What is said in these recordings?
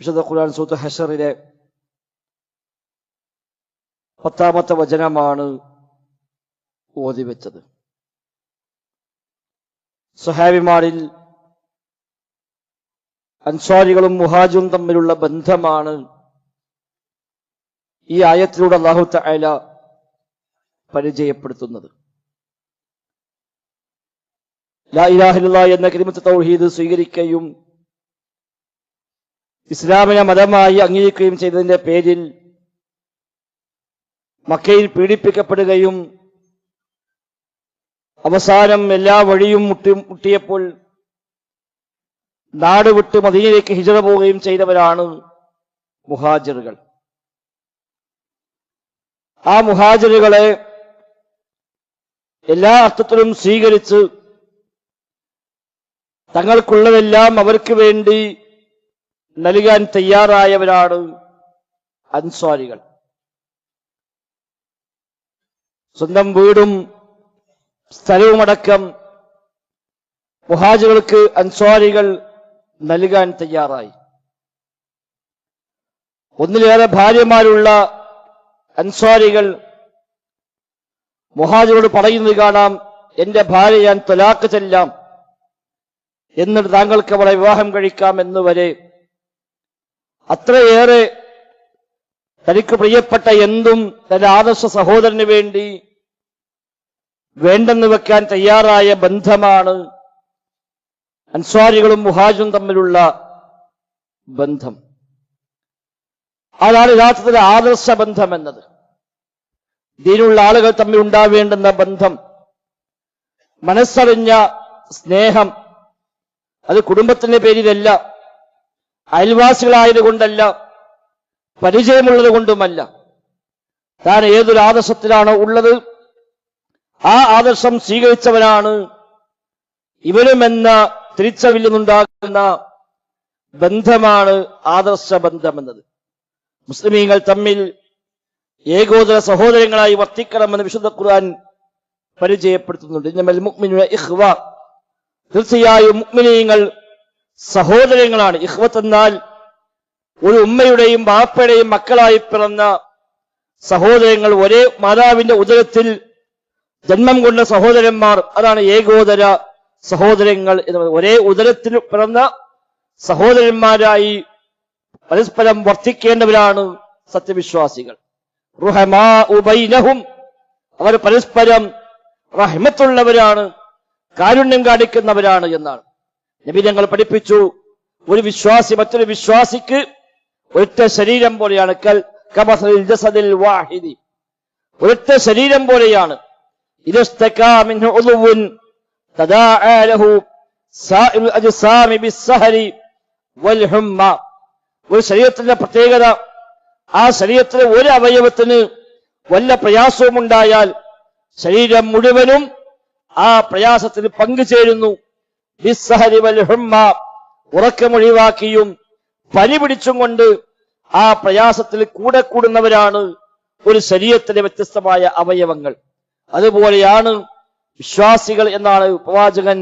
വിശുദ്ധ ഖുർആൻ സൂത്ത് ഹഷറിലെ പത്താമത്തെ വചനമാണ് ഓതി വെച്ചത്. സഹാബിമാരിൽ അൻസ്വാരികളും മുഹാജും തമ്മിലുള്ള ബന്ധമാണ് ഈ ആയത്തിലൂടെ അള്ളാഹു തആല പരിചയപ്പെടുത്തുന്നത്. ലാ ഇലാഹില്ല എന്ന കരിമത്ത് തൗഹീദ് സ്വീകരിക്കുകയും ഇസ്ലാമിനെ മതമായി അംഗീകരിക്കുകയും ചെയ്തതിന്റെ പേരിൽ മക്കയിൽ പീഡിപ്പിക്കപ്പെടുകയും അവസാനം എല്ലാ വഴിയും മുട്ടി മുട്ടിയപ്പോൾ നാട് വിട്ട് മദീനയിലേക്ക് ഹിജറ പോവുകയും ചെയ്തവരാണ് മുഹാജിറുകൾ. ആ മുഹാജിറുകളെ എല്ലാ അർത്ഥത്തിലും സ്വീകരിച്ച് തങ്ങൾക്കുള്ളതെല്ലാം അവർക്ക് വേണ്ടി നൽകാൻ തയ്യാറായവരാണ് അൻസ്വാരികൾ സ്വന്തം വീടും സ്ഥലവുമടക്കം മുഹാജുകൾക്ക് അൻസ്വാരികൾ നൽകാൻ തയ്യാറായി. ഒന്നിലേറെ ഭാര്യമാരുള്ള അൻസ്വാരികൾ മുഹാജുകളോട് പറയുന്നത് കാണാം എന്റെ ഭാര്യ ഞാൻ തൊലാക്ക് ചെല്ലാം. എന്നിട്ട് താങ്കൾക്ക് അവളെ വിവാഹം കഴിക്കാം എന്ന് വരെ അത്രയേറെ തനിക്ക് പ്രിയപ്പെട്ട എന്തും തന്റെ ആദർശ സഹോദരന് വേണ്ടി വേണ്ടെന്ന് വെക്കാൻ തയ്യാറായ ബന്ധമാണ് അൻസ്വാരികളും മുഹാജും തമ്മിലുള്ള ബന്ധം. അതാണ് യഥാർത്ഥത്തിൽ ആദർശ ബന്ധം എന്നത്. ദീനുള്ള ആളുകൾ തമ്മിൽ ഉണ്ടാവേണ്ടുന്ന ബന്ധം. മനസ്സറിഞ്ഞ സ്നേഹം. അത് കുടുംബത്തിന്റെ പേരിലല്ല. അയൽവാസികളായത് കൊണ്ടല്ല പരിചയമുള്ളത് കൊണ്ടുമല്ല താൻ ഏതൊരു ആദർശത്തിലാണ് ഉള്ളത് ആ ആദർശം സ്വീകരിച്ചവനാണ്. ഇവരുമെന്ന തിരിച്ചവിൽ നിന്നുണ്ടാകുന്ന ബന്ധമാണ് ആദർശ ബന്ധമെന്നത്. മുസ്ലിമീങ്ങൾ തമ്മിൽ ഏകോദര സഹോദരങ്ങളായി വർത്തിക്കണമെന്ന് വിശുദ്ധ ഖുർആൻ പരിചയപ്പെടുത്തുന്നുണ്ട്. ഇന്നമൽ മുക്മിനുടെ ഇഖ്വ. തീർച്ചയായും മുഅ്മിനീങ്ങൾ സഹോദരങ്ങളാണ്. ഇഹ്വത്ത് എന്നാൽ ഒരു ഉമ്മയുടെയും ബാപ്പയുടെയും മക്കളായി പിറന്ന സഹോദരങ്ങൾ ഒരേ മാതാവിന്റെ ഉദരത്തിൽ ജന്മം കൊണ്ട സഹോദരന്മാർ. അതാണ് ഏകോദര സഹോദരങ്ങൾ എന്ന് ഒരേ ഉദരത്തിൽ പിറന്ന സഹോദരന്മാരായി പരസ്പരം വർത്തിക്കേണ്ടവരാണ് സത്യവിശ്വാസികൾ. റുഹമാ അവർ പരസ്പരം റഹ്മത്തുള്ളവരാണ് കാരുണ്യം കാണിക്കുന്നവരാണ് എന്നാണ്. നബി ഞങ്ങൾ പഠിപ്പിച്ചു. ഒരു വിശ്വാസി മറ്റൊരു വിശ്വാസിക്ക് ഒറ്റ ശരീരം പോലെയാണ്. കൽ വാഹിദി. ഒരൊറ്റ ശരീരം പോലെയാണ്. ഒരു ശരീരത്തിന്റെ പ്രത്യേകത ആ ശരീരത്തിലെ ഒരു അവയവത്തിന് വല്ല പ്രയാസവും ഉണ്ടായാൽ ശരീരം മുഴുവനും ആ പ്രയാസത്തിന് പങ്കുചേരുന്നു. ഉറക്കമൊഴിവാക്കിയും പനി പിടിച്ചും കൊണ്ട് ആ പ്രയാസത്തിൽ കൂടെ കൂടുന്നവരാണ് ഒരു ശരീരത്തിലെ വ്യത്യസ്തമായ അവയവങ്ങൾ. അതുപോലെയാണ് വിശ്വാസികൾ എന്നാണ് പ്രവാചകൻ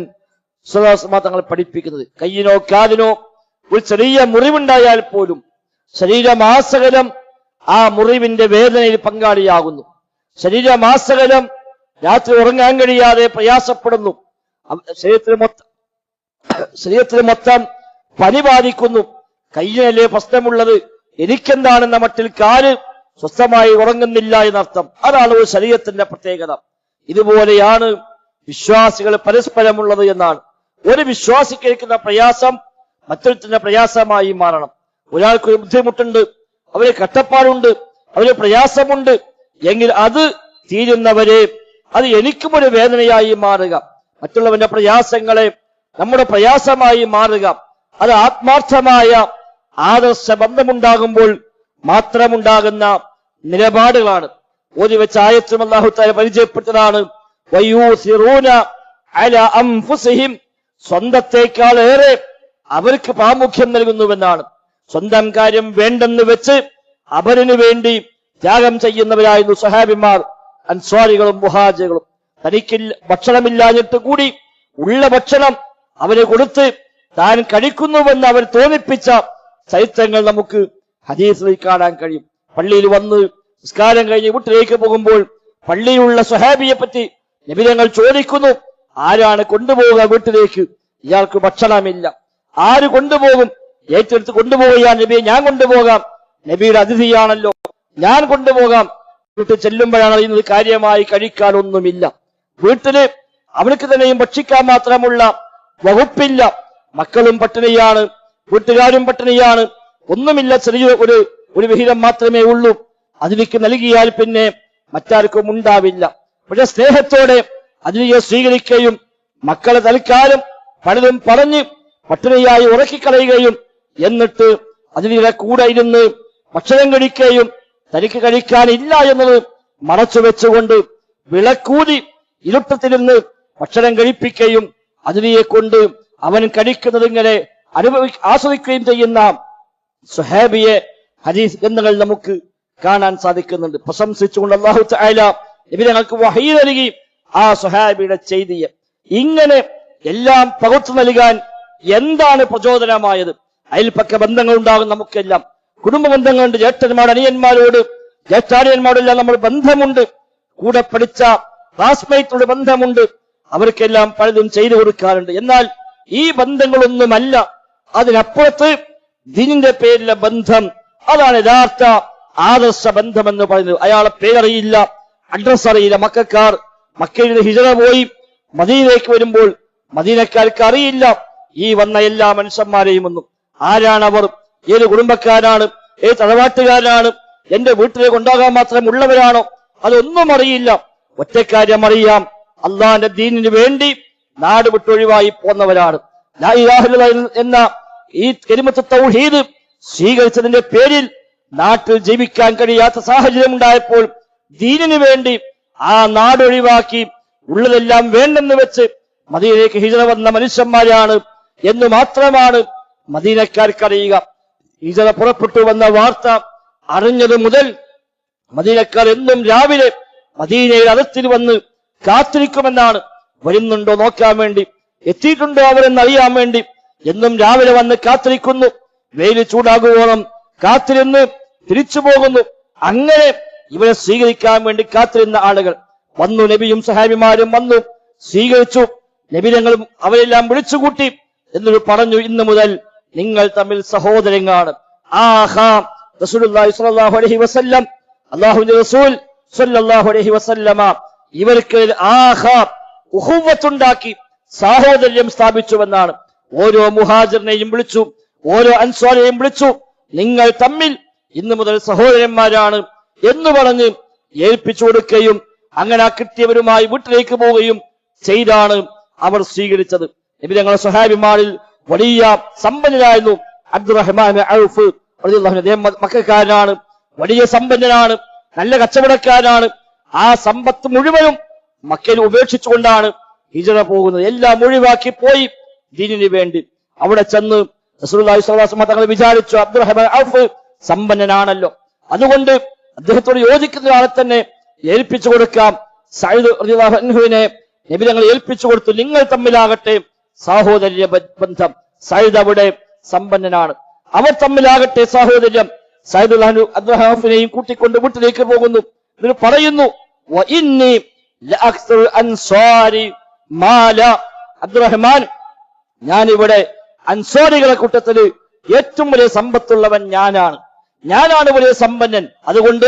തങ്ങൾ പഠിപ്പിക്കുന്നത്. കയ്യിനോ കാലിനോ ഒരു ചെറിയ മുറിവുണ്ടായാൽ പോലും ശരീരമാസകലം ആ മുറിവിന്റെ വേദനയിൽ പങ്കാളിയാകുന്നു. ശരീരമാസകലം രാത്രി ഉറങ്ങാൻ കഴിയാതെ പ്രയാസപ്പെടുന്നു. ശരീരത്തിന് മൊത്തം ശരീരത്തിൽ മൊത്തം പനി ബാധിക്കുന്നു കയ്യിനല്ലേ പ്രശ്നമുള്ളത് എനിക്കെന്താണെന്ന മട്ടിൽ കാൽ സ്വസ്ഥമായി ഉറങ്ങുന്നില്ല എന്നർത്ഥം. അതാണ് ഒരു ശരീരത്തിന്റെ പ്രത്യേകത. ഇതുപോലെയാണ് വിശ്വാസികൾ പരസ്പരമുള്ളത് എന്നാണ്. ഒരു വിശ്വാസി കേൾക്കുന്ന പ്രയാസം മറ്റൊരുത്തിന്റെ പ്രയാസമായി മാറണം. ഒരാൾക്ക് ഒരു ബുദ്ധിമുട്ടുണ്ട് അവന് കട്ടപ്പാടുണ്ട് അവന് പ്രയാസമുണ്ട് എങ്കിൽ അത് തീരുന്നവരെ അത് എനിക്കും ഒരു വേദനയായി മാറുക. മറ്റുള്ളവന്റെ പ്രയാസങ്ങളെ നമ്മുടെ പ്രയാസമായി മാറുക. അത് ആത്മാർത്ഥമായ ആദർശ ബന്ധമുണ്ടാകുമ്പോൾ മാത്രമുണ്ടാകുന്ന നിലപാടുകളാണ്. ഒരു വെച്ച് ആയത്തും അള്ളാഹുത്താരെ പരിചയപ്പെട്ടതാണ്. സ്വന്തത്തെക്കാൾ ഏറെ അവർക്ക് പ്രാമുഖ്യം നൽകുന്നുവെന്നാണ്. സ്വന്തം കാര്യം വേണ്ടെന്ന് വെച്ച് അവരിനു വേണ്ടി ത്യാഗം ചെയ്യുന്നവരായിരുന്നു സഹാബിമാർ അൻസ്വാരികളും മുഹാജകളും. തനിക്കില്ല ഭക്ഷണമില്ലാഞ്ഞിട്ട് കൂടി ഉള്ള ഭക്ഷണം അവന് കൊടുത്ത് താൻ കഴിക്കുന്നുവെന്ന് അവൻ തോന്നിപ്പിച്ച ചരിത്രങ്ങൾ നമുക്ക് ഹദീസിൽ കാണാൻ കഴിയും. പള്ളിയിൽ വന്ന് നിസ്കാരം കഴിഞ്ഞ് വീട്ടിലേക്ക് പോകുമ്പോൾ പള്ളിയിലുള്ള സ്വഹാബിയെ പറ്റി നിബിധങ്ങൾ ചോദിക്കുന്നു ആരാണ് കൊണ്ടുപോവുക വീട്ടിലേക്ക്? ഇയാൾക്ക് ഭക്ഷണമില്ല. ആര് കൊണ്ടുപോകും? ഏറ്റെടുത്ത് കൊണ്ടുപോവുകയാ നബിയെ. ഞാൻ കൊണ്ടുപോകാം. നബിയുടെ അതിഥിയാണല്ലോ. ഞാൻ കൊണ്ടുപോകാം. വീട്ടിൽ ചെല്ലുമ്പോഴാണ് അറിയുന്നത് കാര്യമായി കഴിക്കാനൊന്നുമില്ല വീട്ടിൽ അവർക്ക് തന്നെയും ഭക്ഷിക്കാൻ മാത്രമുള്ള വകുപ്പില്ല. മക്കളും പട്ടിണിയാണ് വീട്ടുകാരും പട്ടിണിയാണ്. ഒന്നുമില്ല ചെറിയ ഒരു ഒരു വിഹിതം മാത്രമേ ഉള്ളൂ. അതിലേക്ക് നൽകിയാൽ പിന്നെ മറ്റാർക്കും ഉണ്ടാവില്ല. പക്ഷെ സ്നേഹത്തോടെ അതിനെ സ്വീകരിക്കുകയും മക്കളെ തൽക്കാലം പലതും പറഞ്ഞ് പട്ടിണിയായി ഉറക്കിക്കളയുകയും എന്നിട്ട് അതിനെ കൂടെ ഇരുന്ന് ഭക്ഷണം കഴിക്കുകയും തനിക്ക് കഴിക്കാനില്ല എന്നത് മറച്ചു വെച്ചുകൊണ്ട് വിളക്കൂതി ഇരുട്ടത്തിലിരുന്ന് ഭക്ഷണം കഴിപ്പിക്കുകയും അതിനെ കൊണ്ട് അവൻ കഴിക്കുന്നത് ഇങ്ങനെ അനുഭവി ആസ്വദിക്കുകയും ചെയ്യുന്ന സുഹാബിയെ ഹദീസ് ഗ്രന്ഥങ്ങൾ നമുക്ക് കാണാൻ സാധിക്കുന്നുണ്ട്. പ്രശംസിച്ചുകൊണ്ട് അള്ളാഹു ചായാല നബി ഞങ്ങൾക്ക് വഹീ നൽകി. ആ സുഹാബിയുടെ ചെയ്തിയെ ഇങ്ങനെ എല്ലാം പകർത്തു നൽകാൻ എന്താണ് പ്രചോദനമായത്? അയൽപ്പക്ക ബന്ധങ്ങൾ ഉണ്ടാകും നമുക്കെല്ലാം. കുടുംബ ബന്ധങ്ങളുണ്ട്. ജ്യേഷ്ഠന്മാർ അനിയന്മാരോട് ജ്യേഷ്ഠാനിയന്മാരോടെല്ലാം നമ്മൾ ബന്ധമുണ്ട്. കൂടെ പഠിച്ച ക്ലാസ്മേറ്റോട് ബന്ധമുണ്ട്. അവർക്കെല്ലാം പലതും ചെയ്തു കൊടുക്കാറുണ്ട്. എന്നാൽ ഈ ബന്ധങ്ങളൊന്നുമല്ല. അതിനപ്പുറത്ത് ദിനിന്റെ പേരിലെ ബന്ധം അതാണ് യഥാർത്ഥ ആദർശ ബന്ധം എന്ന് പറയുന്നത്. അയാളെ പേരറിയില്ല അഡ്രസ് അറിയില്ല. മക്കാർ മക്കയിൽ നിന്ന് ഹിജറ പോയി മദീനയിലേക്ക് വരുമ്പോൾ മദീനക്കാർക്ക് അറിയില്ല. ഈ വന്ന എല്ലാ മനുഷ്യന്മാരെയും ഒന്നും. ആരാണ് അവർ ഏത് കുടുംബക്കാരാണ്? ഏത് തറവാട്ടുകാരാണ്? എന്റെ വീട്ടിലേക്ക് ഉണ്ടാകാൻ മാത്രം ഉള്ളവരാണോ അതൊന്നും അറിയില്ല. ഒറ്റക്കാര്യം അറിയാം. അള്ളാന്റെ ദീനിന് വേണ്ടി നാട് വിട്ടൊഴിവായി പോന്നവരാണ്. എന്ന ഈ കരിമത്ത് തൗഹീദ് സ്വീകരിച്ചതിന്റെ പേരിൽ നാട്ടിൽ ജീവിക്കാൻ കഴിയാത്ത സാഹചര്യം ഉണ്ടായപ്പോൾ ദീനിന് വേണ്ടി ആ നാട് ഒഴിവാക്കി ഉള്ളതെല്ലാം വേണ്ടെന്ന് വെച്ച് മദീനയിലേക്ക് ഹിജറ വന്ന മനുഷ്യന്മാരാണ് എന്ന് മാത്രമാണ് മദീനക്കാർക്കറിയുക. ഹിജറ പുറപ്പെട്ടു വന്ന വാർത്ത അറിഞ്ഞത് മുതൽ മദീനക്കാർ എന്നും രാവിലെ മദീനയിൽ അതിർത്തിൽ വന്ന് കാത്തിരിക്കുമെന്നാണ് വരുന്നുണ്ടോ നോക്കാൻ വേണ്ടി എത്തിയിട്ടുണ്ടോ അവരെന്ന് അറിയാൻ വേണ്ടി. എന്നും രാവിലെ വന്ന് കാത്തിരിക്കുന്നു. വെയിൽ ചൂടാകുവോളം കാത്തിരുന്ന് തിരിച്ചു പോകുന്നു. അങ്ങനെ ഇവരെ സ്വീകരിക്കാൻ വേണ്ടി കാത്തിരുന്ന ആളുകൾ വന്നു. നബിയും സഹാബിമാരും വന്നു സ്വീകരിച്ചു. നബിരങ്ങളും അവരെല്ലാം വിളിച്ചുകൂട്ടി എന്നൊരു പറഞ്ഞു ഇന്നു മുതൽ നിങ്ങൾ തമ്മിൽ സഹോദരങ്ങളാണ്. അലൈഹി വസല്ലം അല്ലാഹുവിന്റെ റസൂൽ സ്വല്ലല്ലാഹു അലൈഹി ഇവർക്ക് ഉഹുവത്തുണ്ടാക്കി സാഹോദര്യം സ്ഥാപിച്ചുവെന്നാണ്. ഓരോ മുഹാജിറിനെയും വിളിച്ചു ഓരോ അൻസ്വാരെയും വിളിച്ചു നിങ്ങൾ തമ്മിൽ ഇന്നു മുതൽ സഹോദരന്മാരാണ് എന്ന് പറഞ്ഞ് ഏൽപ്പിച്ചു കൊടുക്കുകയും അങ്ങനെ ആ കിട്ടിയവരുമായി വീട്ടിലേക്ക് പോവുകയും ചെയ്താണ് അവർ സ്വീകരിച്ചത്. നബി ഞങ്ങളുടെ സഹാബിമാരിൽ വലിയ സമ്പന്നരായിരുന്നു അബ്ദുറഹ്മാൻ. അദ്ദേഹം മക്കാരനാണ് വലിയ സമ്പന്നനാണ്. നല്ല കച്ചവടക്കാരനാണ്. ആ സമ്പത്ത് മുഴുവനും മക്കയിൽ ഉപേക്ഷിച്ചുകൊണ്ടാണ് ഹിജറ പോകുന്നത്. എല്ലാം ഒഴിവാക്കി പോയി ദീനിന് വേണ്ടി. അവിടെ ചെന്ന് തങ്ങൾ വിചാരിച്ചു അബ്ദുറഹ്മാൻ ഔഫ് സമ്പന്നനാണല്ലോ. അതുകൊണ്ട് അദ്ദേഹത്തോട് യോജിക്കുന്ന ആളെ തന്നെ ഏൽപ്പിച്ചു കൊടുക്കാം. റളിയല്ലാഹു അൻഹുവിനെ നബി ഏൽപ്പിച്ചു കൊടുത്തു. നിങ്ങൾ തമ്മിലാകട്ടെ സാഹോദര്യ ബന്ധം. സയ്യിദ് അവിടെ സമ്പന്നനാണ്. അവർ തമ്മിലാകട്ടെ സാഹോദര്യം. സയ്യിദ് അബ്ദുഹാഫിനെയും കൂട്ടിക്കൊണ്ട് വീട്ടിലേക്ക് പോകുന്നു. എന്നിട്ട് പറയുന്നു "വ ലഅക്സറു അൻസാരി മാല. അബ്ദുറഹ്മാൻ ഞാനിവിടെ അൻസാരികളെ കൂട്ടത്തിൽ ഏറ്റവും വലിയ സമ്പത്തുള്ളവൻ ഞാനാണ്. ഞാനാണ് വലിയ സമ്പന്നൻ. അതുകൊണ്ട്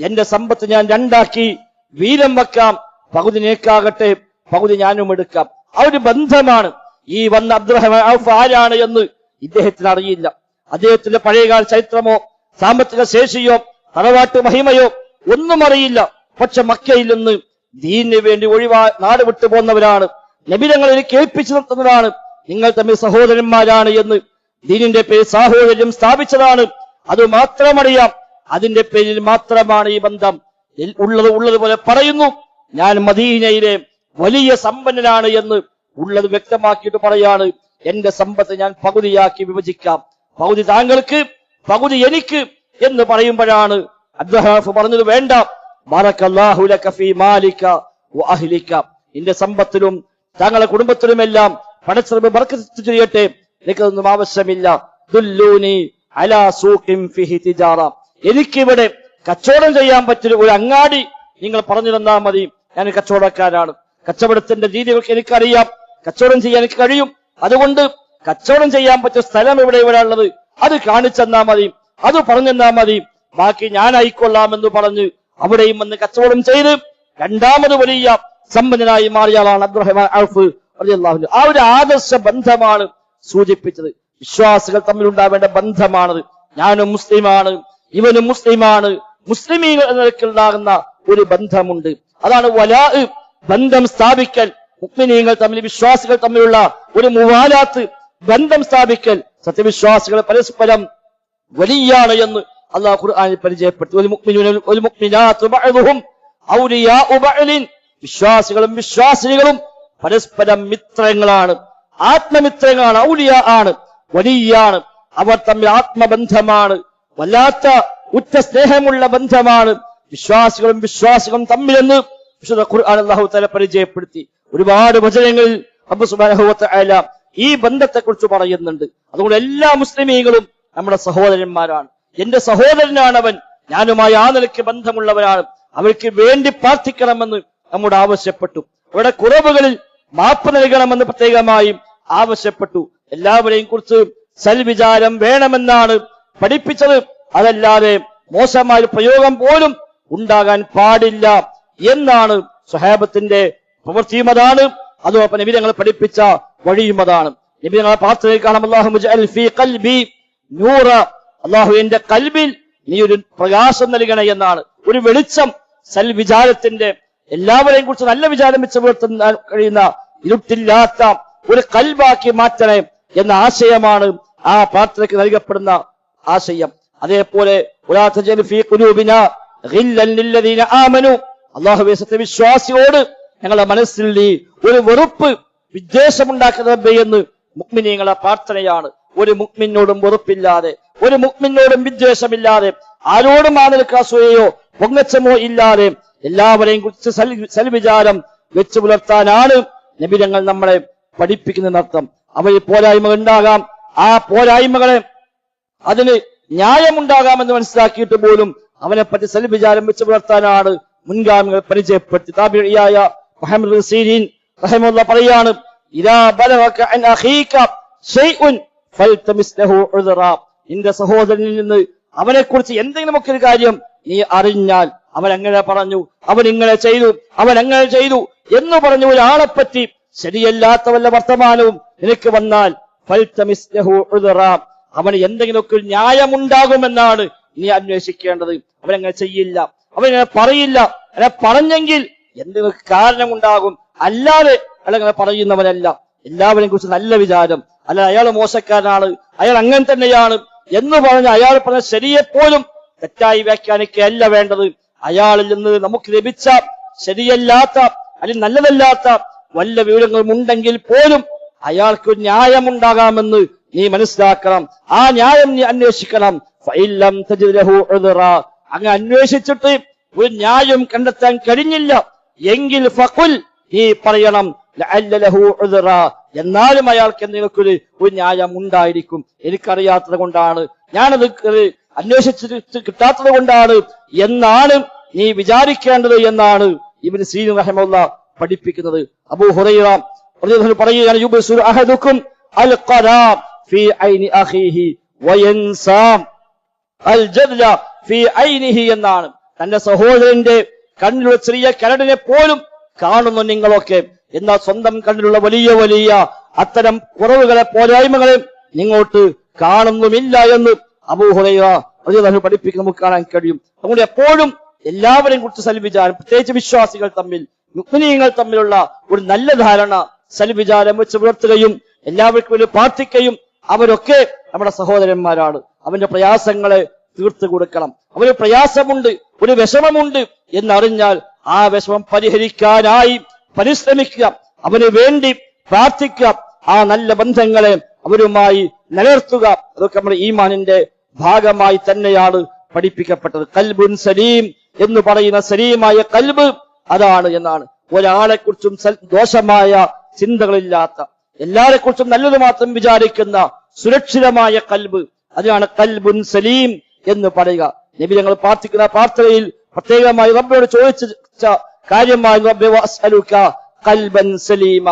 എന്റെ സമ്പത്ത് ഞാൻ രണ്ടാക്കി. വീരം വെക്കാം. പകുതി നേക്കാകട്ടെ. പകുതി ഞാനും എടുക്കാം. ആ ഒരു ബന്ധമാണ് ഈ വന്ന അബ്ദുറഹ്മാൻ ആരാണ് എന്ന് ഇദ്ദേഹത്തിന് അറിയില്ല. അദ്ദേഹത്തിന്റെ പഴയകാല ചരിത്രമോ സാമ്പത്തിക ശേഷിയോ തറവാട്ട് മഹിമയോ ഒന്നും അറിയില്ല. പക്ഷെ മക്കയിൽ നിന്ന് ദീനിന് വേണ്ടി ഒഴിവാ നാട് വിട്ടു പോന്നവരാണ്. നബിരങ്ങൾ എനിക്ക് ഏൽപ്പിച്ചു നിർത്തുന്നതാണ് നിങ്ങൾ തമ്മിൽ സഹോദരന്മാരാണ് എന്ന് ദീനിന്റെ പേര് സാഹോദര്യം സ്ഥാപിച്ചതാണ്. അത് മാത്രമറിയാം. അതിന്റെ പേരിൽ മാത്രമാണ് ഈ ബന്ധം. ഉള്ളത് ഉള്ളത് ഉള്ളതുപോലെ പറയുന്നു. ഞാൻ മദീനയിലെ വലിയ സമ്പന്നനാണ് എന്ന് ഉള്ളത് വ്യക്തമാക്കിയിട്ട് പറയാണ്. എന്റെ സമ്പത്ത് ഞാൻ പകുതിയാക്കി വിഭജിക്കാം. പകുതി താങ്കൾക്ക് പകുതി എനിക്ക് എന്ന് പറയുമ്പോഴാണ് അബ്ദുഹാഫ് പറഞ്ഞത് വേണ്ട. നിന്റെ സമ്പത്തിലും താങ്കളുടെ കുടുംബത്തിലുമെല്ലാം പണശ്രമ ബർക്കത്ത് ചെയ്യട്ടെ. എനിക്കതൊന്നും ആവശ്യമില്ല. എനിക്കിവിടെ കച്ചവടം ചെയ്യാൻ പറ്റുന്ന ഒരു അങ്ങാടി നിങ്ങൾ പറഞ്ഞു തന്നാൽ മതി. ഞാൻ കച്ചവടക്കാരാണ്. കച്ചവടത്തിന്റെ രീതികൾക്ക് എനിക്കറിയാം. കച്ചവടം ചെയ്യാൻ എനിക്ക് കഴിയും. അതുകൊണ്ട് കച്ചവടം ചെയ്യാൻ പറ്റിയ സ്ഥലം എവിടെ ഇവിടെ ഉള്ളത് അത് കാണിച്ചെന്നാ മതി അത് പറഞ്ഞെന്നാ മതി. ബാക്കി ഞാൻ ആയിക്കൊള്ളാമെന്ന് പറഞ്ഞ് അവിടെയും വന്ന് കച്ചവടം ചെയ്ത് രണ്ടാമത് വലിയ സമ്പന്നനായി മാറിയാളാണ് അബ്ദുറഹ്മാൻ ഔഫ് റളിയല്ലാഹു ആ ഒരു ആദർശ ബന്ധമാണ് സൂചിപ്പിച്ചത്. വിശ്വാസികൾ തമ്മിൽ ഉണ്ടാവേണ്ട ബന്ധമാണത്. ഞാനും മുസ്ലിമാണ് ഇവനും മുസ്ലിമാണ്. മുസ്ലിമീങ്ങൾ എന്നിവയ്ക്കുണ്ടാകുന്ന ഒരു ബന്ധമുണ്ട്. അതാണ് വലാ ബന്ധം സ്ഥാപിക്കൽ. മുക്മിനീങ്ങൾ തമ്മിൽ വിശ്വാസികൾ തമ്മിലുള്ള ഒരു മുവാലാത്ത് ബന്ധം സ്ഥാപിക്കൽ സത്യവിശ്വാസികൾ പരസ്പരം വലിയാണ് എന്ന് അള്ളാഹു ഖുർആനിൽ പരിചയപ്പെട്ടു ഒരു വിശ്വാസികളും വിശ്വാസിനികളും പരസ്പരം മിത്രങ്ങളാണ്. ആത്മമിത്രങ്ങളാണ് ഔലിയ ആണ് വലിയാണ്. അവർ തമ്മിൽ ആത്മബന്ധമാണ്. വല്ലാത്ത ഉറ്റ സ്നേഹമുള്ള ബന്ധമാണ്. വിശ്വാസികളും വിശ്വാസികളും തമ്മിലെന്ന് വിശുദ്ധ ഖുർആൻ അള്ളാഹു തല പരിചയപ്പെടുത്തി. ഒരുപാട് വചനങ്ങളിൽ അബ്ബു സുബ്ഹാനഹു വ തആല ഈ ബന്ധത്തെക്കുറിച്ച് പറയുന്നുണ്ട്. അതുകൊണ്ട് എല്ലാ മുസ്ലിമീങ്ങളും നമ്മുടെ സഹോദരന്മാരാണ്. എന്റെ സഹോദരനാണ് അവൻ ഞാനുമായി ആ നിലയ്ക്ക് ബന്ധമുള്ളവരാണ് അവർക്ക് വേണ്ടി പ്രാർത്ഥിക്കണമെന്ന് നമ്മോട് ആവശ്യപ്പെട്ടു. അവരുടെ കുറവുകളിൽ മാപ്പ് നൽകണമെന്ന് പ്രത്യേകമായും ആവശ്യപ്പെട്ടു. എല്ലാവരെയും കുറിച്ച് സൽവിചാരം വേണമെന്നാണ് പഠിപ്പിച്ചത്. അതല്ലാതെ മോശമായ പ്രയോഗം പോലും ഉണ്ടാകാൻ പാടില്ല എന്നാണ് സ്വഹാബത്തിന്റെ പ്രവൃത്തിയും അതാണ്. അതോടൊപ്പം നബി ഞങ്ങൾ പഠിപ്പിച്ച വഴിയും അതാണ്. അള്ളാഹു എന്റെ കൽബിൽ നീ ഒരു പ്രകാശം നൽകണേ എന്നാണ്. ഒരു വെളിച്ചം സൽ വിചാരത്തിന്റെ എല്ലാവരെയും കുറിച്ച് നല്ല വിചാരം വെച്ച് പുലർത്താൻ കഴിയുന്ന ഇരുട്ടില്ലാത്ത ഒരു കൽബാക്കി മാറ്റണേ എന്ന ആശയമാണ് ആ പാത്രയ്ക്ക് നൽകപ്പെടുന്ന ആശയം. അതേപോലെ അള്ളാഹു സത്യവിശ്വാസിയോട് ഞങ്ങളുടെ മനസ്സിൽ നീ ഒരു വെറുപ്പ് വിദ്വേഷമുണ്ടാക്കുന്ന എന്ന് മുക്മിനീങ്ങളെ പ്രാർത്ഥനയാണ്. ഒരു മുക്മിനോടും വെറുപ്പില്ലാതെ ഒരു മുക്മിനോടും വിദ്വേഷമില്ലാതെ ആരോടും ആ നിലയ്ക്ക് അസൂയയോ പൊങ്ങച്ചമോ ഇല്ലാതെ എല്ലാവരെയും കുറിച്ച് സൽ- സൽവിചാരം വെച്ചു പുലർത്താനാണ് നബിരങ്ങൾ നമ്മളെ പഠിപ്പിക്കുന്നതിനർത്ഥം അവയിൽ പോരായ്മകൾ ഉണ്ടാകാം. ആ പോരായ്മകളെ അതിന് ന്യായമുണ്ടാകാമെന്ന് മനസ്സിലാക്കിയിട്ട് പോലും അവനെ പറ്റി സൽവിചാരം വെച്ച് പുലർത്താനാണ് മുൻഗാമികൾ പരിചയപ്പെടുത്തി താബിയായ മുഹമ്മദ് സീരീൻ റഹിമുള്ള പറയാണ് നിന്റെ സഹോദരനിൽ നിന്ന് അവനെ കുറിച്ച് എന്തെങ്കിലും ഒക്കെ ഒരു കാര്യം നീ അറിഞ്ഞാൽ അവൻ അങ്ങനെ പറഞ്ഞു അവൻ ഇങ്ങനെ ചെയ്തു അവൻ അങ്ങനെ ചെയ്തു എന്ന് പറഞ്ഞു ഒരാളെ പറ്റി ശരിയല്ലാത്ത വല്ല വർത്തമാനവും നിനക്ക് വന്നാൽ അവന് എന്തെങ്കിലുമൊക്കെ ഒരു ന്യായമുണ്ടാകുമെന്നാണ് നീ അന്വേഷിക്കേണ്ടത്. അവനങ്ങനെ ചെയ്യില്ല അവനങ്ങനെ പറയില്ല. അങ്ങനെ പറഞ്ഞെങ്കിൽ എന്തെങ്കിലും കാരണമുണ്ടാകും. അല്ലാതെ അല്ലെങ്കിൽ പറയുന്നവനല്ല. എല്ലാവരെയും കുറിച്ച് നല്ല വിചാരം. അല്ല അയാൾ മോശക്കാരനാണ്. അയാൾ അങ്ങനെ തന്നെയാണ് എന്ന് പറഞ്ഞ് അയാൾ പറഞ്ഞ ശരിയെപ്പോലും തെറ്റായി വ്യാഖ്യാനിക്കുകയല്ല വേണ്ടത്. അയാളിൽ നിന്ന് നമുക്ക് ലഭിച്ച ശരിയല്ലാത്ത അല്ലെങ്കിൽ നല്ലതല്ലാത്ത വല്ല വിവരങ്ങളും ഉണ്ടെങ്കിൽ പോലും അയാൾക്ക് ഒരു ന്യായമുണ്ടാകാമെന്ന് നീ മനസ്സിലാക്കണം. ആ ന്യായം നീ അന്വേഷിക്കണം. അങ്ങ് അന്വേഷിച്ചിട്ട് ഒരു ന്യായം കണ്ടെത്താൻ കഴിഞ്ഞില്ല. എങ്കിൽ നീ പറയണം. എന്നാലും അയാൾക്ക് എന്തെങ്കിലും ഒരു ന്യായം ഉണ്ടായിരിക്കും. എനിക്കറിയാത്തത് കൊണ്ടാണ്. ഞാനത് അന്വേഷിച്ചിട്ട് കിട്ടാത്തത് കൊണ്ടാണ്. എന്നാണ് നീ വിചാരിക്കേണ്ടത് എന്നാണ് ഇവൻ സീൻ റഹമുള്ള പഠിപ്പിക്കുന്നത്. അബൂ ഹുറൈറ പറയുകയാണ് അൽ അൽ ഐനിഹി എന്നാണ്. തന്റെ സഹോദരന്റെ കണ്ണിലുള്ള ചെറിയ കരടിനെ പോലും കാണുന്നു നിങ്ങളൊക്കെ. എന്നാൽ സ്വന്തം കണ്ണിലുള്ള വലിയ വലിയ അത്തരം കുറവുകളെ പോരായ്മകളെ നിങ്ങോട്ട് കാണുന്നുമില്ല എന്ന് അബൂഹുറൈറ റളിയല്ലാഹു പഠിപ്പിക്കുന്ന നമുക്ക് കാണാൻ കഴിയും. അതുകൊണ്ട് എപ്പോഴും എല്ലാവരെയും കുറിച്ച് സൽവിചാരം പ്രത്യേകിച്ച് വിശ്വാസികൾ തമ്മിൽ മുക്മിനീങ്ങൾ തമ്മിലുള്ള ഒരു നല്ല ധാരണ സൽവിചാരം വെച്ച് പുലർത്തുകയും എല്ലാവർക്കും ഒരു പ്രാർത്ഥിക്കുകയും അവരൊക്കെ നമ്മുടെ സഹോദരന്മാരാണ്. അവന്റെ പ്രയാസങ്ങളെ തീർത്തു കൊടുക്കണം. അവന് പ്രയാസമുണ്ട് ഒരു വിഷമമുണ്ട് എന്നറിഞ്ഞാൽ ആ വിഷമം പരിഹരിക്കാനായി പരിശ്രമിക്കുക അവന് വേണ്ടി പ്രാർത്ഥിക്കുക ആ നല്ല ബന്ധങ്ങളെ അവരുമായി നിലനിർത്തുക. അതൊക്കെ നമ്മുടെ ഈമാനിന്റെ ഭാഗമായി തന്നെയാണ് പഠിപ്പിക്കപ്പെട്ടത്. കൽബുൻ സലീം എന്ന് പറയുന്ന സലീമായ കൽബ് അതാണ് എന്നാണ്. ഒരാളെ കുറിച്ചും ദോഷമായ ചിന്തകളില്ലാത്ത എല്ലാരെ കുറിച്ചും നല്ലത് മാത്രം വിചാരിക്കുന്ന സുരക്ഷിതമായ കൽബ്. അതിനാണ് കൽബുൻ സലീം എന്ന് പറയുക. നബി ഞങ്ങൾ പ്രാർത്ഥിക്കുന്ന പ്രാർത്ഥനയിൽ പ്രത്യേകമായി റബ്ബയോട് ചോദിച്ച കാര്യമായി റബ്ബെ വഅസ്അലുക കൽബൻ സലീമ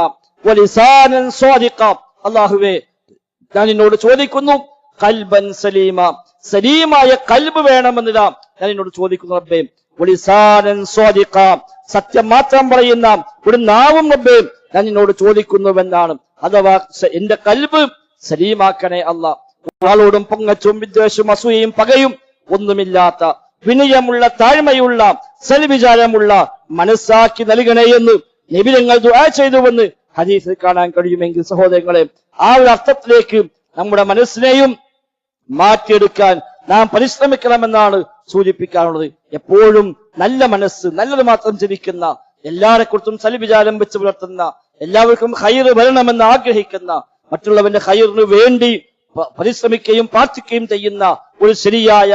വലിസാനൻ അല്ലാഹുവേ ഞാൻ നിന്നോട് ചോദിക്കുന്നു കൽബൻ സലീമ സലീമായ കൽബ് വേണമെന്നിതാ. ഞാൻ നിന്നോട് ചോദിക്കുന്നു റബ്ബേ സത്യം മാത്രം പറയുന്ന ഒരു നാവും റബ്ബേ ഞാൻ നിന്നോട് ചോദിക്കുന്നുവെന്നാണ്. അഥവാ എന്റെ കൽബ് സലീമാക്കണേ അല്ല ഒരാളോടും പൊങ്ങച്ചും വിദ്വേഷവും അസൂയയും പകയും ഒന്നുമില്ലാത്ത വിനയമുള്ള താഴ്മയുള്ള സൽവിചാരമുള്ള മനസ്സാക്കി നൽകണേ എന്ന് നിബിരങ്ങൾ ദുആ ചെയ്തുവെന്ന് ഹദീസിൽ കാണാൻ കഴിയുമെങ്കിൽ സഹോദരങ്ങളെ ആ ഒരു അർത്ഥത്തിലേക്ക് നമ്മുടെ മനസ്സിനെയും മാറ്റിയെടുക്കാൻ നാം പരിശ്രമിക്കണമെന്നാണ് സൂചിപ്പിക്കാനുള്ളത്. എപ്പോഴും നല്ല മനസ്സ് നല്ലത് മാത്രം ചിരിക്കുന്ന എല്ലാരെ കുറിച്ചും സൽവിചാരം വെച്ച് പുലർത്തുന്ന എല്ലാവർക്കും ഹൈർ വരണമെന്ന് ആഗ്രഹിക്കുന്ന മറ്റുള്ളവന്റെ ഹൈറിന് വേണ്ടി പരിശ്രമിക്കുകയും പ്രാർത്ഥിക്കുകയും ചെയ്യുന്ന ഒരു ശരിയായ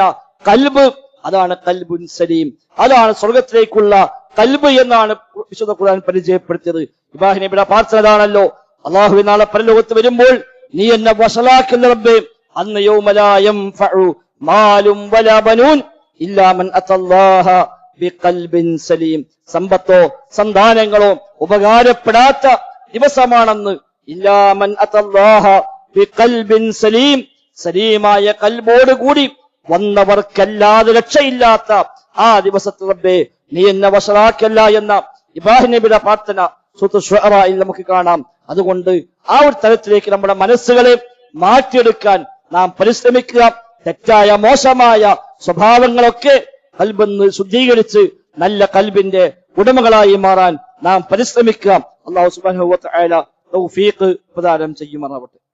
കൽബ് അതാണ് കൽബുൻ സലീം. അതാണ് സ്വർഗത്തിലേക്കുള്ള കൽബ് എന്നാണ് വിശുദ്ധ ഖുർആൻ പരിചയപ്പെടുത്തിയത്. ഇബ്രാഹിം നബിയുടെ പ്രാർത്ഥനതാണല്ലോ അള്ളാഹു നാളെ പരലോകത്ത് വരുമ്പോൾ നീ എന്നെ വഷളാക്കുന്ന റബ്ബേ അന്ന് യൗമലായം മാലും വലബനൂൻ അത്തല്ലാഹ ബിഖൽബിൻ സലീം. സമ്പത്തോ സന്താനങ്ങളോ ഉപകാരപ്പെടാത്ത ദിവസമാണെന്ന് അത്തല്ലാഹ ബിഖൽബിൻ സലീം. സലീമായ കൽബോട് കൂടി വന്നവർക്കല്ലാതെ രക്ഷയില്ലാത്ത ആ ദിവസത്തെ റബ്ബേ നീ എന്നെ വഷളാക്കല്ല എന്ന ഇബ്രാഹിം നബിയുടെ പ്രാർത്ഥന സുത്ത് നമുക്ക് കാണാം. അതുകൊണ്ട് ആ ഒരു തലത്തിലേക്ക് നമ്മുടെ മനസ്സുകളെ മാറ്റിയെടുക്കാൻ നാം പരിശ്രമിക്കുക. തെറ്റായ മോശമായ സ്വഭാവങ്ങളൊക്കെ കൽബെന്ന് ശുദ്ധീകരിച്ച് നല്ല കൽബിന്റെ ഉടമകളായി മാറാൻ നാം പരിശ്രമിക്കുക. അള്ളാഹു സുബാൻ പ്രദാനം ചെയ്യുമാറാവട്ടെ.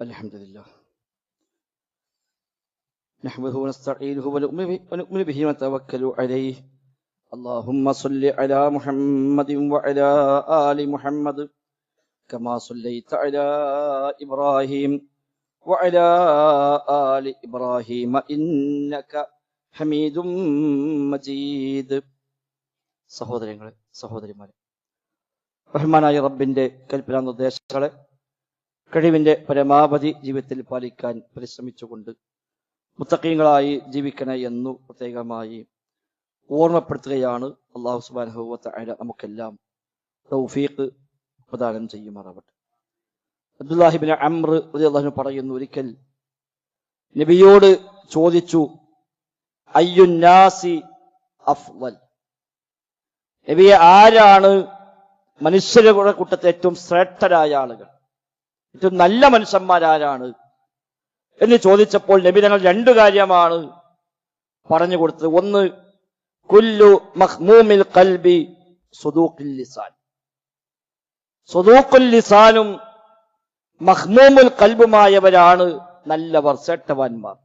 الحمد لله نحمده ونستعينه ونؤمن به- ونؤمن به ونتوكل عليه اللهم صل على محمد وعلى آل محمد كما صليت على إبراهيم وعلى آل إبراهيم إنك حميد مجيد സഹോദരങ്ങളെ സഹോദരിമാരെ റഹ്മാനായ റബ്ബിന്റെ കൽപ്പനാ നിർദ്ദേശങ്ങളെ കഴിവിന്റെ പരമാവധി ജീവിതത്തിൽ പാലിക്കാൻ പരിശ്രമിച്ചുകൊണ്ട് മുത്തക്കീങ്ങളായി ജീവിക്കണേ എന്നു പ്രത്യേകമായി ഓർമ്മപ്പെടുത്തുകയാണ് അള്ളാഹു സുബാനഹുവത്ത നമുക്കെല്ലാം തൗഫീഖ് പ്രദാനം ചെയ്യുമാറാവട്ടെ. അബ്ദുല്ലാഹിബിൻ അമ്ര അള്ളാഹു പറയുന്നു ഒരിക്കൽ നബിയോട് ചോദിച്ചു അയ്യുന്നാസി അഫ്വൽ? നബിയെ ആരാണ് മനുഷ്യരുടെ കൂട്ടത്തിൽ ഏറ്റവും ശ്രേഷ്ഠരായ ആളുകൾ? ഏറ്റവും നല്ല മനുഷ്യന്മാരാരാണ് എന്ന് ചോദിച്ചപ്പോൾ നബി ഞങ്ങൾ രണ്ടു കാര്യമാണ് പറഞ്ഞു കൊടുത്തത്. ഒന്ന് കുല്ലു മഹ്മൂമിൽ കൽബി സുദൂഖിൽ ലിസാൻ. ലിസാനും മഹ്മൂമുൽ കൽബുമായവരാണ് നല്ലവർ സേട്ടവാന്മാർ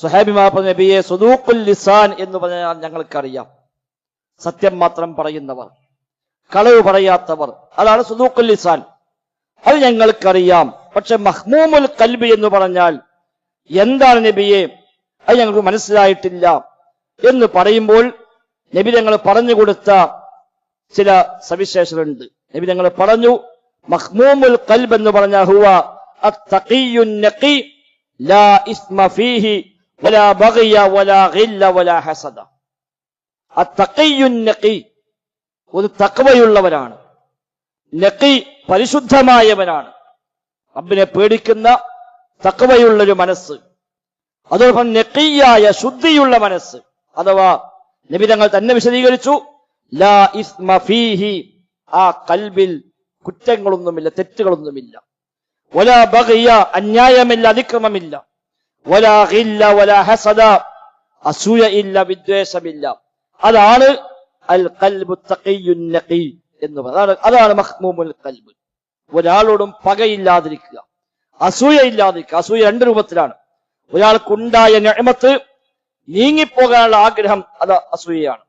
സുഹാബിമാ പറഞ്ഞ നബിയെ സുദൂഖുൽ ലിസാൻ എന്ന് പറഞ്ഞാൽ ഞങ്ങൾക്കറിയാം. സത്യം മാത്രം പറയുന്നവർ. കളവ് പറയാത്തവർ. അതാണ് സുദൂഖുൽ ലിസാൻ. അത് ഞങ്ങൾക്കറിയാം. പക്ഷെ മഹ്മൂമുൽ കൽബി എന്ന് പറഞ്ഞാൽ എന്താണ് നബിയെ? അത് ഞങ്ങൾക്ക് മനസ്സിലായിട്ടില്ല. എന്ന് പറയുമ്പോൾ നബി ഞങ്ങൾ പറഞ്ഞു കൊടുത്ത ചില സവിശേഷതയുണ്ട് നബി ഞങ്ങൾ പറഞ്ഞു മഹ്മൂമുൽ കൽബ് എന്ന് പറഞ്ഞ ഹുവ ഹസദ. ഒരു തക്കവയുള്ളവരാണ് ലക്കി പരിശുദ്ധമായവനാണ്. റബ്ബിനെ പേടിക്കുന്ന തക്കവയുള്ളൊരു മനസ്സ്. അതോടൊപ്പം നെക്കിയായ ശുദ്ധിയുള്ള മനസ്സ്. അഥവാ നിബിതങ്ങൾ തന്നെ വിശദീകരിച്ചു ലാ ഇസ്മ ഫീഹി. ആ കൽബിൽ കുറ്റങ്ങളൊന്നുമില്ല തെറ്റുകളൊന്നുമില്ല. വലാ ബഹിയ അന്യായമില്ല അതിക്രമമില്ല. വലാ ഹില്ല വലാ ഹസദ. അസൂയ ഇല്ല വിദ്വേഷമില്ല. അതാണ് അൽ കൽബു നഖി എന്ന് അതാണ് മഹ്മൂമുൽ കൽബ് ഒരാളോടും പകയില്ലാതിരിക്കുക. അസൂയ ഇല്ലാതിരിക്കുക അസൂയ രണ്ട് രൂപത്തിലാണ്. ഒരാൾക്കുണ്ടായ ഞമത്ത് നീങ്ങിപ്പോകാനുള്ള ആഗ്രഹം അത് അസൂയയാണ്.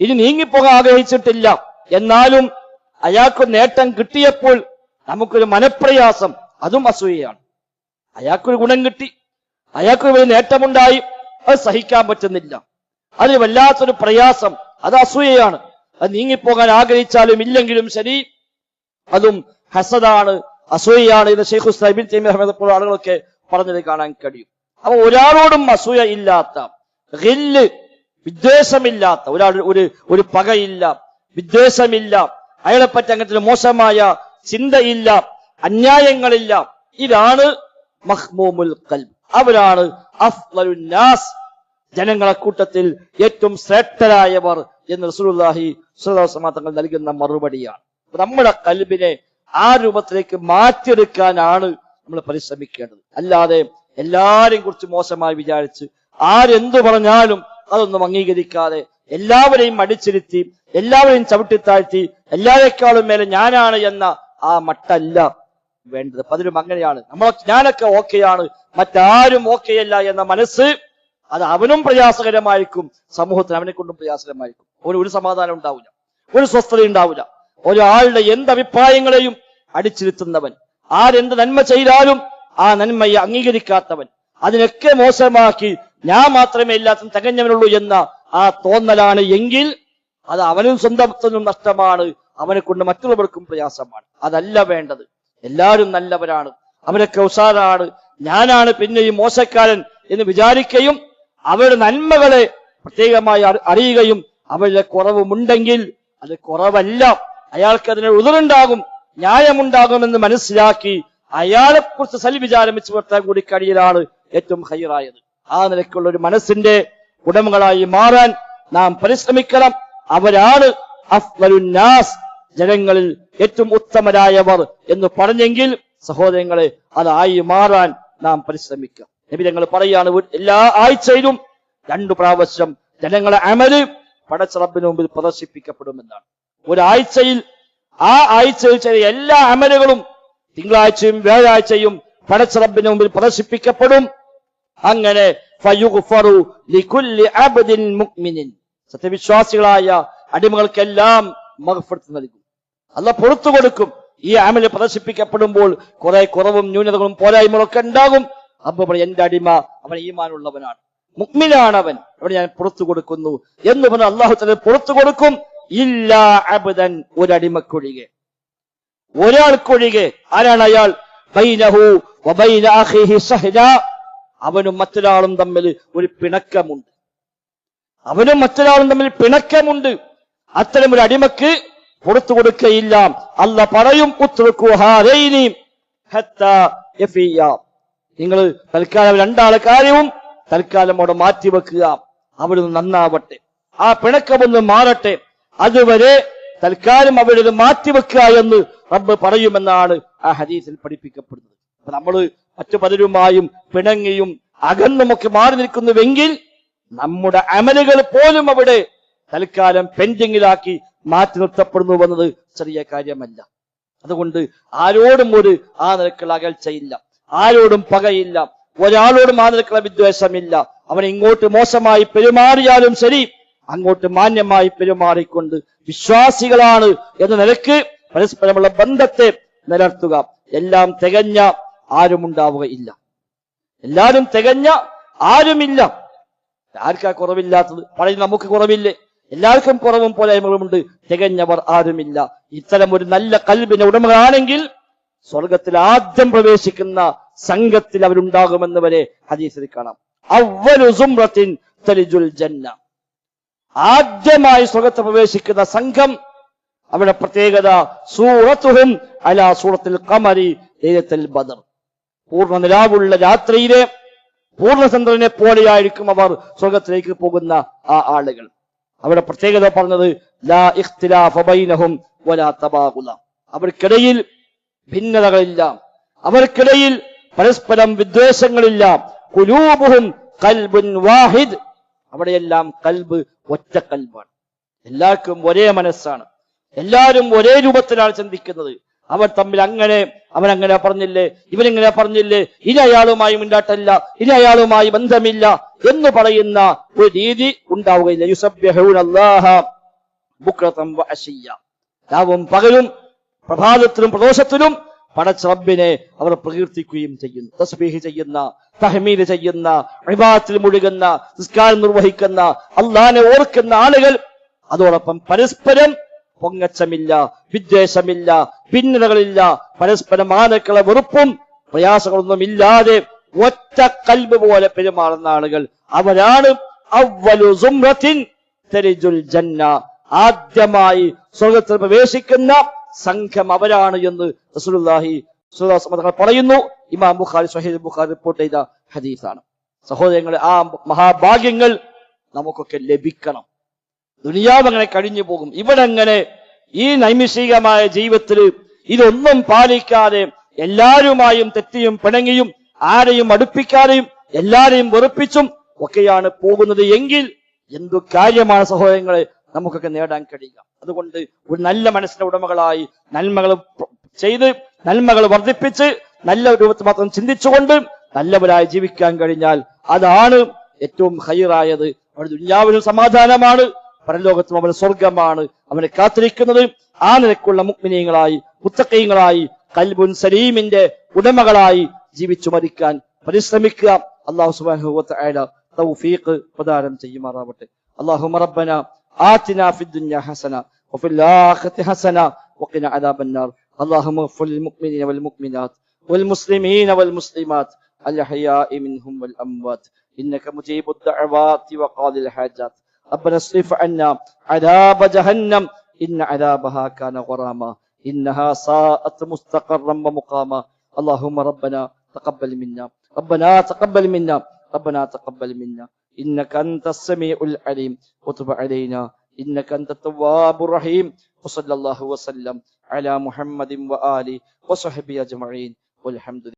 ഇനി നീങ്ങിപ്പോകാൻ ആഗ്രഹിച്ചിട്ടില്ല. എന്നാലും അയാൾക്ക് നേട്ടം കിട്ടിയപ്പോൾ നമുക്കൊരു മനപ്രയാസം അതും അസൂയയാണ്. അയാൾക്കൊരു ഗുണം കിട്ടി. അയാൾക്കൊരു നേട്ടമുണ്ടായി. അത് സഹിക്കാൻ പറ്റുന്നില്ല. അതിന് വല്ലാത്തൊരു പ്രയാസം അത് അസൂയയാണ്. അത് നീങ്ങിപ്പോകാൻ ആഗ്രഹിച്ചാലും ഇല്ലെങ്കിലും ശരി. അതും ഹസദാണ് അസൂയയാണ് എന്ന് ഷെയ്ഖ് ഹുസ്ലൈബിൻ തൈമി അഹമ്മദ് പോലുള്ള ആളുകളൊക്കെ പറഞ്ഞത് കാണാൻ കഴിയും. അപ്പൊ ഒരാളോടും അസൂയ ഇല്ലാത്ത ഗില്ല് വിദ്വേഷമില്ലാത്ത ഒരാൾ ഒരു ഒരു പകയില്ല വിദ്വേഷമില്ല അയാളെ പറ്റി അങ്ങനത്തെ മോശമായ ചിന്തയില്ല അന്യായങ്ങളില്ല. ഇതാണ് മഹ്മൂമുൽ കൽബ് അവരാണ് അഫ്ലലുന്നാസ് ജനങ്ങളെ കൂട്ടത്തിൽ ഏറ്റവും ശ്രേഷ്ഠരായവർ എന്ന് വസല്ലം തങ്ങൾ നൽകുന്ന മറുപടിയാണ്. നമ്മുടെ കൽബിനെ ആ രൂപത്തിലേക്ക് മാറ്റിയെടുക്കാനാണ് നമ്മൾ പരിശ്രമിക്കേണ്ടത്. അല്ലാതെ എല്ലാരെയും കുറിച്ച് മോശമായി വിചാരിച്ച് ആരെന്തു പറഞ്ഞാലും അതൊന്നും അംഗീകരിക്കാതെ എല്ലാവരെയും അടിച്ചിരുത്തി എല്ലാവരെയും ചവിട്ടിത്താഴ്ത്തി എല്ലാവരെക്കാളും മേലെ ഞാനാണ് എന്ന ആ മട്ടല്ല വേണ്ടത്. പലരും അങ്ങനെയാണ്. നമ്മളൊക്കെ ഞാനൊക്കെ ഓക്കെയാണ്. മറ്റാരും ഓക്കെയല്ല എന്ന മനസ്സ് അത് അവനും പ്രയാസകരമായിരിക്കും സമൂഹത്തിന് അവനെ കൊണ്ടും പ്രയാസകരമായിരിക്കും. അവന് ഒരു സമാധാനം ഉണ്ടാവില്ല ഒരു സ്വസ്ഥത ഉണ്ടാവില്ല. ഒരാളുടെ എന്ത് അഭിപ്രായങ്ങളെയും അടിച്ചിരുത്തുന്നവൻ ആരെന്ത് നന്മ ചെയ്താലും ആ നന്മയെ അംഗീകരിക്കാത്തവൻ അതിനൊക്കെ മോശമാക്കി ഞാൻ മാത്രമേ എല്ലാത്തിനും തികഞ്ഞവനുള്ളൂ എന്ന ആ തോന്നലാണ് എങ്കിൽ അത് അവനും സ്വന്തത്തിനും നഷ്ടമാണ് അവനെ കൊണ്ട് മറ്റുള്ളവർക്കും പ്രയാസമാണ്. അതല്ല വേണ്ടത്. എല്ലാവരും നല്ലവരാണ്. അവരൊക്കെ ഉഷാറാണ്. ഞാനാണ് പിന്നെയും മോശക്കാരൻ എന്ന് വിചാരിക്കുകയും അവരുടെ നന്മകളെ പ്രത്യേകമായി അറിയുകയും അവരുടെ കുറവുമുണ്ടെങ്കിൽ അത് കുറവല്ല. അയാൾക്ക് അതിന് ഉതിറുണ്ടാകും ന്യായമുണ്ടാകുമെന്ന് മനസ്സിലാക്കി അയാളെ കുറിച്ച് സൽവിചാരം വെച്ച് വർത്താൻ കൂടി കഴിയലാണ് ഏറ്റവും ഹൈറായത്. ആ നിലയ്ക്കുള്ള ഒരു മനസ്സിന്റെ ഉടമകളായി മാറാൻ നാം പരിശ്രമിക്കണം. അവരാണ് അഫ്ലലുന്നാസ് ജനങ്ങളിൽ ഏറ്റവും ഉത്തമരായവർ എന്ന് പറഞ്ഞെങ്കിൽ സഹോദരങ്ങളെ അതായി മാറാൻ നാം പരിശ്രമിക്കാം. നബി ഞങ്ങൾ പറയാണ് എല്ലാ ആഴ്ചയിലും രണ്ടു പ്രാവശ്യം ജനങ്ങളെ അമൽ പടച്ചറബിന് മുമ്പിൽ പ്രദർശിപ്പിക്കപ്പെടുമെന്നാണ്. ഒരാഴ്ചയിൽ ആ ആഴ്ചയിൽ ചെയ്ത എല്ലാ അമലുകളും തിങ്കളാഴ്ചയും വ്യാഴാഴ്ചയും പടച്ചറബിന് മുമ്പിൽ പ്രദർശിപ്പിക്കപ്പെടും. അങ്ങനെ സത്യവിശ്വാസികളായ അടിമകൾക്കെല്ലാം മഹഫർത്ത് നൽകും. അല്ല പുറത്തു കൊടുക്കും ഈ അമൽ പ്രദർശിപ്പിക്കപ്പെടുമ്പോൾ കുറെ കുറവും ന്യൂനതകളും പോരായ്മകളൊക്കെ ഉണ്ടാകും. അപ്പൊ എന്റെ അടിമ അവൻ ഈമാനുള്ളവനാണ്. മുക്മിനാണ് അവൻ അവിടെ ഞാൻ പുറത്തു കൊടുക്കുന്നു എന്ന് പറഞ്ഞു അള്ളാഹു തന്നെ പുറത്തു കൊടുക്കും. ഇല്ല അബുദൻ ഒരടിമക്കൊഴികെ. ഒരാൾക്കൊഴികെ. ആരാണ് അയാൾ? അവനും മറ്റൊരാളും തമ്മിൽ ഒരു പിണക്കമുണ്ട്. അവനും മറ്റൊരാളും തമ്മിൽ പിണക്കമുണ്ട്. അത്തരം ഒരു അടിമക്ക് പുറത്തു കൊടുക്കയില്ല അല്ല പറയും ഉത്രുക്കു ഹാരൈനി ഹത്താ യഫിയ. നിങ്ങൾ തൽക്കാലം രണ്ടാളെ കാര്യവും തൽക്കാലം അവിടെ മാറ്റിവെക്കുക അവിടുന്ന് നന്നാവട്ടെ. ആ പിണക്കമൊന്ന് മാറട്ടെ. അതുവരെ തൽക്കാലം അവരിത് മാറ്റിവെക്കുക എന്ന് റബ്ബ് പറയുമെന്നാണ് ആ ഹദീസിൽ പഠിപ്പിക്കപ്പെടുന്നത്. അപ്പൊ നമ്മൾ മറ്റു പലരുമായും പിണങ്ങിയും അകന്നുമൊക്കെ മാറി നിൽക്കുന്നുവെങ്കിൽ നമ്മുടെ അമലുകൾ പോലും അവിടെ തൽക്കാലം പെൻഡിങ്ങിലാക്കി മാറ്റി നിർത്തപ്പെടുന്നു ചെറിയ കാര്യമല്ല. അതുകൊണ്ട് ആരോടും ഒരു ആ നിരക്കുള്ള അകൽച്ചയില്ല. ആരോടും പകയില്ല. ഒരാളോടും ആ വിദ്വേഷമില്ല. അവൻ ഇങ്ങോട്ട് മോശമായി പെരുമാറിയാലും ശരി അങ്ങോട്ട് മാന്യമായി പെരുമാറിക്കൊണ്ട് വിശ്വാസികളാണ് എന്ന നിലയ്ക്ക് പരസ്പരമുള്ള ബന്ധത്തെ നിലർത്തുക എല്ലാം തികഞ്ഞ ആരും ഉണ്ടാവുകയില്ല എല്ലാരും തികഞ്ഞ ആരുമില്ല. ആർക്കാ കുറവില്ലാത്തത്? പറയുന്ന നമുക്ക് കുറവില്ലേ? എല്ലാവർക്കും കുറവും പോരായ്മകളുമുണ്ട്. തികഞ്ഞവർ ആരുമില്ല. ഇത്തരം ഒരു നല്ല കൽബിന് ഉടമകളാണെങ്കിൽ സ്വർഗത്തിൽ ആദ്യം പ്രവേശിക്കുന്ന സംഘത്തിൽ അവരുണ്ടാകുമെന്ന് വരെ ഹദീസിൽ കാണാം. അവ്വലു സുംറത്തിൻ തലിജുൽ ജന്ന. ആദ്യമായി സ്വർഗത്ത് പ്രവേശിക്കുന്ന സംഘം അവരുടെ പ്രത്യേകത സൂറത്തുഹും അല സൂറത്തിൽ കമരി ലൈലത്തുൽ ബദർ. പൂർണ നിലാവുള്ള രാത്രിയിലെ പൂർണചന്ദ്രനെ പോലെയായിരിക്കും അവർ സ്വർഗത്തിലേക്ക് പോകുന്ന ആ ആളുകൾ. അവിടെ പ്രത്യേകത പറഞ്ഞത് ലാ ഇഖ്തിലാഫ ബൈനഹും വലാ തബാഗുല. അവർക്കിടയിൽ ഭിന്നതകളില്ല. അവർക്കിടയിൽ പരസ്പരം വിദ്വേഷങ്ങളില്ല. കുലൂബുഹും കൽബുൻ വാഹിദ്. അവിടെയെല്ലാം കൽബ് ഒറ്റ കൽബാണ്. എല്ലാവർക്കും ഒരേ മനസ്സാണ്. എല്ലാവരും ഒരേ രൂപത്തിലാണ് ചിന്തിക്കുന്നത്. അവർ തമ്മിൽ അങ്ങനെ അവൻ അങ്ങനെ പറഞ്ഞില്ലേ ഇവനിങ്ങനെ പറഞ്ഞില്ലേ ഇനി അയാളുമായി മുണ്ടാട്ടല്ല ഇനി അയാളുമായി ബന്ധമില്ല എന്ന് പറയുന്ന ഒരു രീതി ഉണ്ടാവുകയില്ല. യുസബ്യഹൂൻ അള്ളാഹ ബുക്രതം രാവും പകലും പ്രഭാതത്തിലും പ്രദോഷത്തിലും പടച്ച റബ്ബിനെ അവർ പ്രകീർത്തിക്കുകയും ചെയ്യുന്നു. തസ്ബീഹ് ചെയ്യുന്ന തഹ്മീദ് ചെയ്യുന്ന ഇബാദത്തിൽ മുഴുകുന്ന നിസ്കാരം നിർവഹിക്കുന്ന അള്ളാഹിനെ ഓർക്കുന്ന ആളുകൾ അതോടൊപ്പം പരസ്പരം പൊങ്ങച്ചമില്ല വിദ്വേഷമില്ല ഭിന്നതകളില്ല പരസ്പരം ആനക്കളെ വെറുപ്പും പ്രയാസങ്ങളൊന്നും ഇല്ലാതെ ഒറ്റ കൽബ് പോലെ പെരുമാറുന്ന ആളുകൾ അവരാണ്. തരിജുൽ ജന്ന. ആദ്യമായി സ്വർഗത്തിൽ പ്രവേശിക്കുന്ന സംഘം അവരാണ് എന്ന് അലൈഹി വസല്ലം പറയുന്നു. ഇമാം ബുഖാരി സ്വഹീഹ് ബുഖാരി റിപ്പോർട്ട് ചെയ്ത ഹദീസാണ്. സഹോദരങ്ങളെ ആ മഹാഭാഗ്യങ്ങൾ നമുക്കൊക്കെ ലഭിക്കണം. ദുനിയാവ് അങ്ങനെ കഴിഞ്ഞു പോകും. ഇവിടെ അങ്ങനെ ഈ നൈമിഷികമായ ജീവിതത്തിൽ ഇതൊന്നും പാലിക്കാതെ എല്ലാവരുമായും തെറ്റിയും പിണങ്ങിയും ആരെയും അടുപ്പിക്കാതെയും എല്ലാരെയും വെറുപ്പിച്ചും ഒക്കെയാണ് പോകുന്നത്. എങ്കിൽ എന്തു കാര്യമാണ് സഹോദരങ്ങളെ? നമുക്കൊക്കെ നേടാൻ കഴിയുക. അതുകൊണ്ട് ഒരു നല്ല മനസ്സിന്റെ ഉടമകളായി നന്മകൾ ചെയ്ത് നന്മകൾ വർദ്ധിപ്പിച്ച് നല്ല രൂപത്തിൽ മാത്രം ചിന്തിച്ചുകൊണ്ട് നല്ലവരായി ജീവിക്കാൻ കഴിഞ്ഞാൽ അതാണ് ഏറ്റവും ഹൈറായത്. അവിടെ ദുര്യാവിനും സമാധാനമാണ് പരലോകത്തും അവന് സ്വർഗമാണ് അവനെ കാത്തിരിക്കുന്നത് ആ നിലക്കുള്ള മുക്മിനീയങ്ങളായി മുത്തക്കീങ്ങളായി കൽബുൻ സലീമിന്റെ ഉടമകളായി ജീവിച്ചു മരിക്കാൻ പരിശ്രമിക്കുക. അള്ളാഹു സുബ്ഹാനഹു വ തൗഫീഖ് പ്രദാനം ചെയ്യുമാറാവട്ടെ. അല്ലാഹുമ്മ റബ്ബന آتنا في الدنيا حسنة وفي الآخرة حسنة وقنا عذاب النار. اللهم اغفر للمؤمنين والمؤمنات والمسلمين والمسلمات الأحياء منهم والأموات. إنك مجيب الدعوات وقاضي الحاجات. ربنا اصرف عنا عذاب جهنم. إن عذابها كان غراما. إنها ساءت مستقرا ومقاما. اللهم ربنا تقبل منا. ربنا تقبل منا. ربنا تقبل منا. إنك أنت السميع العليم وتب علينا إنك أنت التواب الرحيم وصلى الله وسلم على محمد وآله وصحبه أجمعين والحمد لله